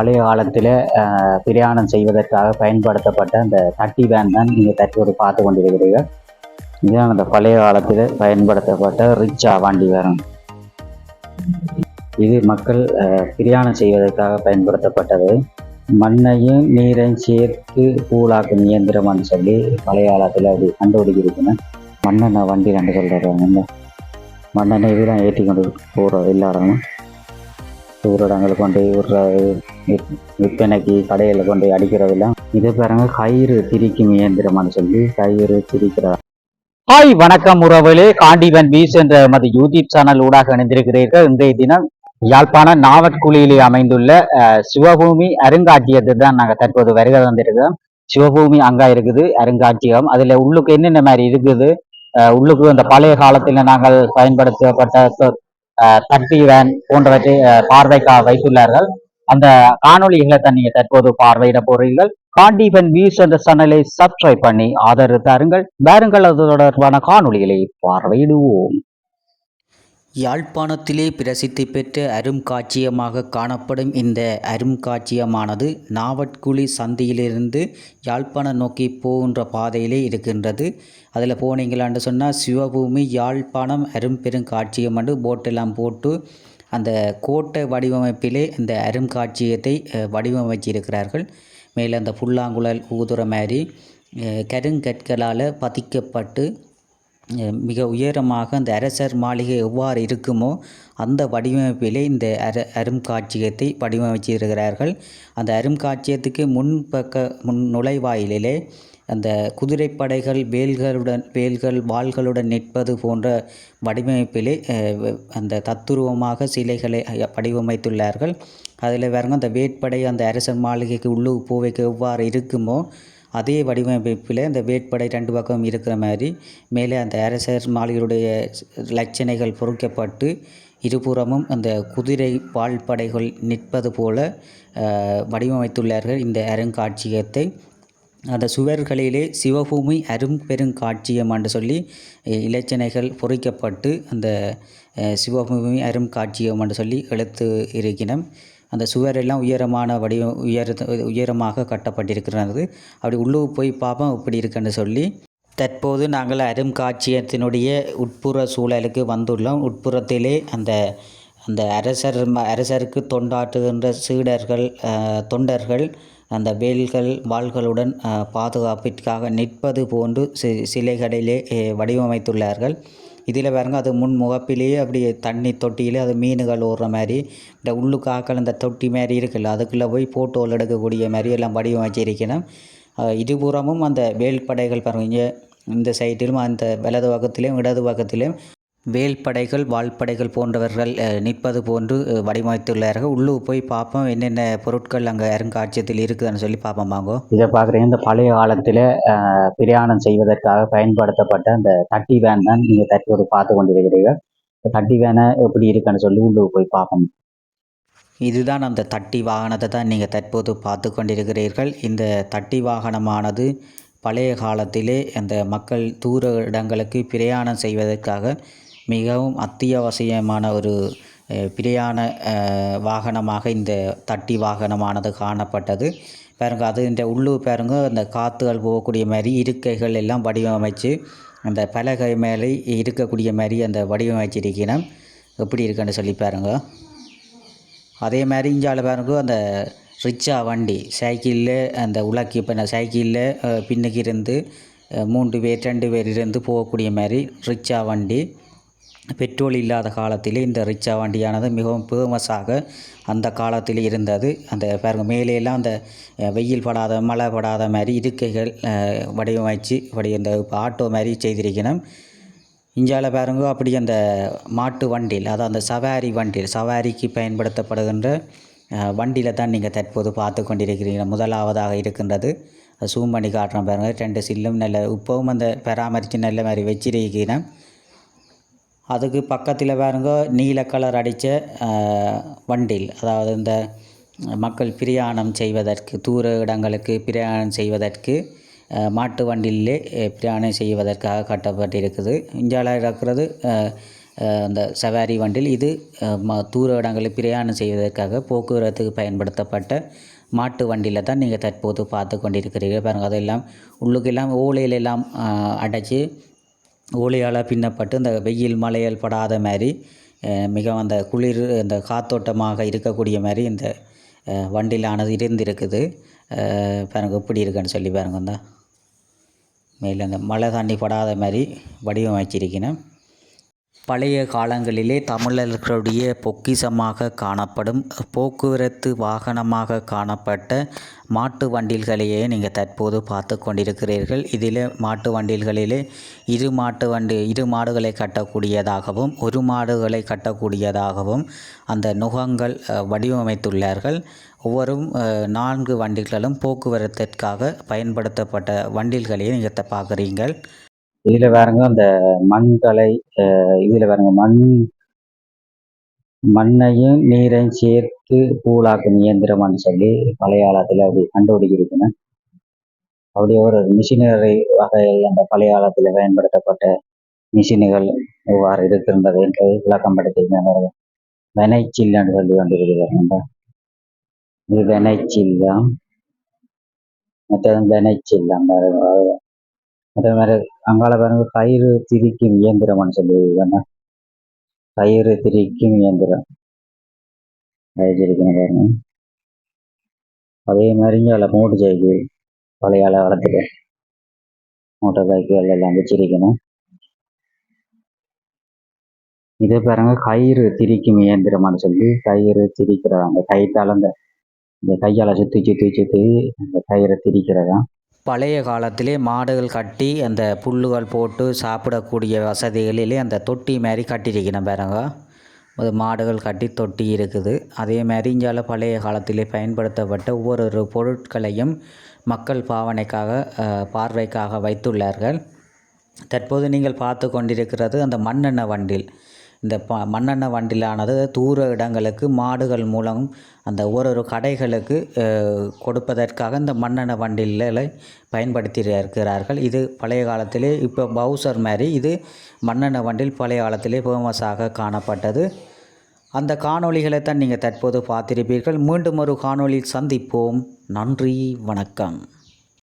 பழைய காலத்தில் பிரயாணம் செய்வதற்காக பயன்படுத்தப்பட்ட அந்த தட்டி வேன் தான் நீங்கள் தற்போது பார்த்து கொண்டிருக்கிறீர்கள். இதுதான் அந்த பழைய காலத்தில் பயன்படுத்தப்பட்ட ரிச்சா வண்டி வேன் இது மக்கள் பிரயாணம் செய்வதற்காக பயன்படுத்தப்பட்டது. மண்ணையும் நீரையும் சேர்த்து கூழாக்கும் இயந்திரம்னு சொல்லி பழைய காலத்தில் அப்படி கண்டுபிடிக்கிறதுன்னு மண்ணெண்ணெய் வண்டி கண்டு சொல்கிறாங்க மண்ணெண்ணெய் இதெல்லாம் ஏற்றி கொண்டு போகிறோம் எல்லாரும். ஊரடங்கில் கொண்டு போய் விற்பனைக்கு கடையில் கொண்டு அடிக்கிறதெல்லாம். இது பாருங்க கயிறு திரிக்கும் இயந்திரமானு சொல்லி கயிறு திரிக்கிறார். ஹாய் வணக்கம் உறவுகளே. காண்டிவன் வீஸ் என்ற மது யூடியூப் சேனல் ஊடாக இணைந்திருக்கிறீர்கள். இன்றைய தினம் யாழ்ப்பாணம் நாவற்குழியிலே அமைந்துள்ள அஹ், சிவபூமி அருங்காட்சியகத்தை தான் நாங்கள் தற்போது வருகை வந்திருக்கோம் சிவபூமி அங்கா இருக்குது அருங்காட்சியகம். அதுல உள்ளுக்கு என்னென்ன மாதிரி இருக்குது? உள்ளுக்கு அந்த பழைய காலத்தில் நாங்கள் பயன்படுத்தப்பட்ட தட்டி வேன் போன்றவற்றை அஹ், பார்வைக்காக வைத்துள்ளார்கள். அந்த காணொளிகளை தான் தற்போது பார்வையிட போறீர்கள். காண்டிபன் வியூஸ் என்ற சேனலை சப்ஸ்கிரைப் பண்ணி ஆதரவு தாருங்கள் பாருங்கள் அது தொடர்பான காணொளிகளை பார்வையிடுவோம். யாழ்ப்பாணத்திலே பிரசித்தி பெற்ற அருங்காட்சியமாக காணப்படும் இந்த அருங்காட்சியமானது நாவட்குழி சந்தியிலிருந்து யாழ்ப்பாணம் நோக்கி போகின்ற பாதையிலே இருக்கின்றது. அதில் போனீங்களான்னு சொன்னால் சிவபூமி யாழ்ப்பாணம் அரும்பெருங்காட்சியம் என்று போட்டெல்லாம் போட்டு அந்த கோட்டை வடிவமைப்பிலே இந்த அருங்காட்சியத்தை வடிவமைச்சிருக்கிறார்கள். மேலே அந்த புல்லாங்குழல் ஊதுற மாதிரி கருங்கற்களால் பதிக்கப்பட்டு மிக உயரமாக அந்த அரசர் மாளிகை எவ்வாறு இருக்குமோ அந்த வடிவமைப்பிலே இந்த அரு அருங்காட்சியகத்தை வடிவமைச்சிருக்கிறார்கள். அந்த அருங்காட்சியகத்துக்கு முன்பக்க முன் நுழைவாயிலே அந்த குதிரைப்படைகள் வேல்களுடன் வேல்கள் வாள்களுடன் நிற்பது போன்ற வடிவமைப்பிலே அந்த தத்துருவமாக சிலைகளை வடிவமைத்துள்ளார்கள். அதில் பாருங்க அந்த வேட்படை அந்த அரசர் மாளிகைக்கு உள்ளு பூவைக்கு எவ்வாறு இருக்குமோ அதே வடிவமைப்பில் இந்த வேட்படை ரெண்டு பக்கம் இருக்கிற மாதிரி மேலே அந்த அரசர் மாளிகையுடைய லட்சணைகள் பொறிக்கப்பட்டு இருபுறமும் அந்த குதிரை வாள்படைகள் நிற்பது போல வடிவமைத்துள்ளார்கள் இந்த அருங்காட்சியகத்தை. அந்த சுவர்களிலே சிவபூமி அரும்பெருங்காட்சியம் என்று சொல்லி அஹ், இலச்சினைகள் பொறிக்கப்பட்டு அந்த சிவபூமி அருங்காட்சியம் என்று சொல்லி எழுத்து இருக்கினம். அந்த சுவரெல்லாம் உயரமான வடிவ உயர உயரமாக கட்டப்பட்டிருக்கிறது. அப்படி உள்ளே போய் பார்ப்போம் இப்படி இருக்குன்னு சொல்லி. தற்போது நாங்கள் அருங்காட்சியத்தினுடைய உட்புற சூழலுக்கு வந்துள்ளோம். உட்புறத்திலே அந்த அந்த அரசர் ம- அரசருக்கு தொண்டாற்றுகின்ற சீடர்கள் தொண்டர்கள் அந்த வேல்கள் வாள்களுடன் பாதுகாப்பிற்காக நிற்பது போன்று சி சிலைகளிலே வடிவமைத்துள்ளார்கள். இதில் பாருங்க அது முன் முகப்பிலேயே அப்படியே தண்ணி தொட்டியிலே அது மீன்கள் ஓடுற மாதிரி இந்த உள்ளுக்காக்கள் இந்த தொட்டி மாதிரி இருக்குல்ல அதுக்குள்ளே போய் ஃபோட்டோவில் எடுக்கக்கூடிய மாதிரி எல்லாம் வடிவமைச்சிருக்கணும் இருபுறமும் அந்த வேல் படைகள் பாருங்க இங்கே இந்த சைட்டிலும் அந்த வலது பக்கத்திலையும் இடது பக்கத்திலையும் வேல் படைகள் வாள்படைகள் போன்றவர்கள் நிற்பது போன்று வடிவமைத்துள்ளார்கள். உள்ளே போய் பார்ப்போம் என்னென்ன பொருட்கள் அங்கே அருங்காட்சியகத்தில் இருக்குதுன்னு சொல்லி பார்ப்போம் வாங்கோ. இதை பார்க்குறீங்க இந்த பழைய காலத்தில் பிரயாணம் செய்வதற்காக பயன்படுத்தப்பட்ட அந்த தட்டி வேன் தான் நீங்க தற்போது பார்த்து கொண்டிருக்கிறீர்கள். தட்டி வேனை எப்படி இருக்குன்னு சொல்லி உள்ளுக்கு போய் பார்ப்போம். இதுதான் அந்த தட்டி வாகனத்தை தான் நீங்கள் தற்போது பார்த்து கொண்டிருக்கிறீர்கள். இந்த தட்டி வாகனமானது பழைய காலத்திலே அந்த மக்கள் தூர இடங்களுக்கு பிரயாணம் செய்வதற்காக மிகவும் அத்தியாவசியமான ஒரு பிரியான பிரயாண வாகனமாக இந்த தட்டி வாகனமானது காணப்பட்டது. பாருங்க அது இந்த உள்ளூர் பாருங்க அந்த காற்றுகள் போகக்கூடிய மாதிரி இருக்கைகள் எல்லாம் வடிவமைச்சு அந்த பலகை மேலே இருக்கக்கூடிய மாதிரி அந்த வடிவமைச்சிருக்கணும் எப்படி இருக்குன்னு சொல்லி பாருங்க. அதே மாதிரி இஞ்சால பாருங்க அந்த ரிச்சா வண்டி சைக்கிளில் அந்த உலக்கி இப்போ நான் சைக்கிளில் பின்னுக்கு இருந்து மூன்று பேர் ரெண்டு பேர் இருந்து போகக்கூடிய மாதிரி ரிச்சா வண்டி. பெட்ரோல் இல்லாத காலத்தில் இந்த ரிக்ஷா வண்டியானது மிகவும் ஃபேமஸாக அந்த காலத்தில் இருந்தது. அந்த பாருங்க மேலேலாம் அந்த வெயில் படாத மழை படாத மாதிரி இருக்கைகள் வடிவமைச்சு இப்படி அந்த ஆட்டோ மாதிரி செய்திருக்கணும். இந்தியாவில் பாருங்க அப்படி அந்த மாட்டு வண்டியில் அதாவது அந்த சவாரி வண்டியில் சவாரிக்கு பயன்படுத்தப்படுகின்ற வண்டியில் தான் நீங்கள் தற்போது பார்த்து கொண்டிருக்கிறீங்க. முதலாவதாக இருக்கின்றது அது zoom பண்ணி காட்டுறோம் பாருங்கள் ரெண்டு சில்லும் நல்ல இப்போவும் அந்த பராமரித்து நல்ல மாதிரி வச்சிருக்கிறேன். அதுக்கு பக்கத்தில் பாருங்க நீல கலர் அடித்த வண்டில் அதாவது இந்த மக்கள் பிரயாணம் செய்வதற்கு தூர இடங்களுக்கு பிரயாணம் செய்வதற்கு மாட்டு வண்டியிலே பிரயாணம் செய்வதற்காக கட்டப்பட்டிருக்குது. இந்தியாவில் இருக்கிறது அந்த சவாரி வண்டில். இது ம- தூர இடங்களில் பிரயாணம் செய்வதற்காக போக்குவரத்துக்கு பயன்படுத்தப்பட்ட மாட்டு வண்டியில் தான் நீங்கள் தற்போது பார்த்து கொண்டிருக்கிறீர்கள். பாருங்கள் அதெல்லாம் உள்ளுக்கெல்லாம் ஓலையிலெல்லாம் அடைச்சி ஓலையால் பின்னப்பட்டு இந்த வெயில் மழையல் படாத மாதிரி மிகவும் அந்த குளிர் அந்த காத்தோட்டமாக இருக்கக்கூடிய மாதிரி இந்த வண்டியிலானது இருந்திருக்குது. பாருங்க எப்படி இருக்குன்னு சொல்லி பாருங்க தான் மேலே அந்த மழை தண்ணி படாத மாதிரி வடிவமைச்சிருக்கணும் பழைய காலங்களிலே தமிழர்களுடைய பொக்கிஷமாக காணப்படும் போக்குவரத்து வாகனமாக காணப்பட்ட மாட்டு வண்டில்களையே நீங்கள் தற்போது பார்த்து கொண்டிருக்கிறீர்கள். இதில் மாட்டு வண்டில்களிலே இரு மாட்டு வண்டி இரு மாடுகளை கட்டக்கூடியதாகவும் ஒரு மாடுகளை கட்டக்கூடியதாகவும் அந்த நுகங்கள் வடிவமைத்துள்ளார்கள். ஒவ்வொரு நான்கு வண்டிகளும் போக்குவரத்திற்காக பயன்படுத்தப்பட்ட வண்டில்களையே நீங்கள் பார்க்குறீங்கள் இதுல பாருங்க அந்த மண்கலை அஹ், இதுல பாருங்க மண் மண்ணையும் நீரையும் சேர்த்து கூழாக்கும் இயந்திரம்னு சொல்லி பழைய காலத்தில் அப்படி கண்டுபிடிக்கிறதுன்னு அப்படி ஒரு மிஷினரி வகையில் அந்த பழையாளத்துல பயன்படுத்தப்பட்ட மிஷின்கள் இவ்வாறு இருக்கின்றது என்று விளக்கம் படுத்திருந்தாங்க வெனைச்சில்லன்னு சொல்லி கொண்டிருக்கிறாங்க இது வெனைச்சில்லம் மற்றது வெனைச்சில்லம் அதே மாதிரி அங்கால பாருங்க கயிறு திரிக்கும் இயந்திரம்னு சொல்லி கயிறு திரிக்கும் இயந்திரம். வச்சிருக்கேன் பாருங்க. அதே மாதிரி இங்கே மோட்டர் சைக்கிள் பழைய காலத்தில் மோட்டார் சைக்கிள் எல்லாம் வச்சிருக்கணும். இதே பாருங்க கயிறு திரிக்கும் இயந்திரம்னு சொல்லி கயிறு திரிக்கிறதா அந்த கயிற்றால அந்த இந்த கையால் சுற்றி சுற்றி சுற்றி அந்த கயிறை திரிக்கிறதா. பழைய காலத்திலே மாடுகள் கட்டி அந்த புல்லுகள் போட்டு சாப்பிடக்கூடிய வசதிகளிலே அந்த தொட்டி மாதிரி கட்டியிருக்கணும் பாருங்க. அது மாடுகள் கட்டி தொட்டி இருக்குது. அதே மாதிரி இங்கால பழைய காலத்திலே பயன்படுத்தப்பட்ட ஒவ்வொரு பொருட்களையும் மக்கள் பாவனைக்காக பார்வைக்காக வைத்துள்ளார்கள். தற்போது நீங்கள் பார்த்து கொண்டிருக்கிறது அந்த மண்ணெண்ணெய் வண்டில். இந்த ப மண்ணெண்ணெய் வண்டிலானது தூர இடங்களுக்கு மாடுகள் மூலம் அந்த ஓரொரு கடைகளுக்கு கொடுப்பதற்காக இந்த மண்ணெண்ணெய் வண்டிகளை பயன்படுத்தி இருக்கிறார்கள் இது பழைய காலத்திலே இப்போ பவுசர் மாதிரி இது மண்ணெண்ணெய் வண்டில் பழைய காலத்திலே ஃபேமஸாக காணப்பட்டது. அந்த காணொளிகளை தான் நீங்கள் தற்போது பார்த்திருப்பீர்கள். மீண்டும் ஒரு காணொளியில் சந்திப்போம். நன்றி வணக்கம்.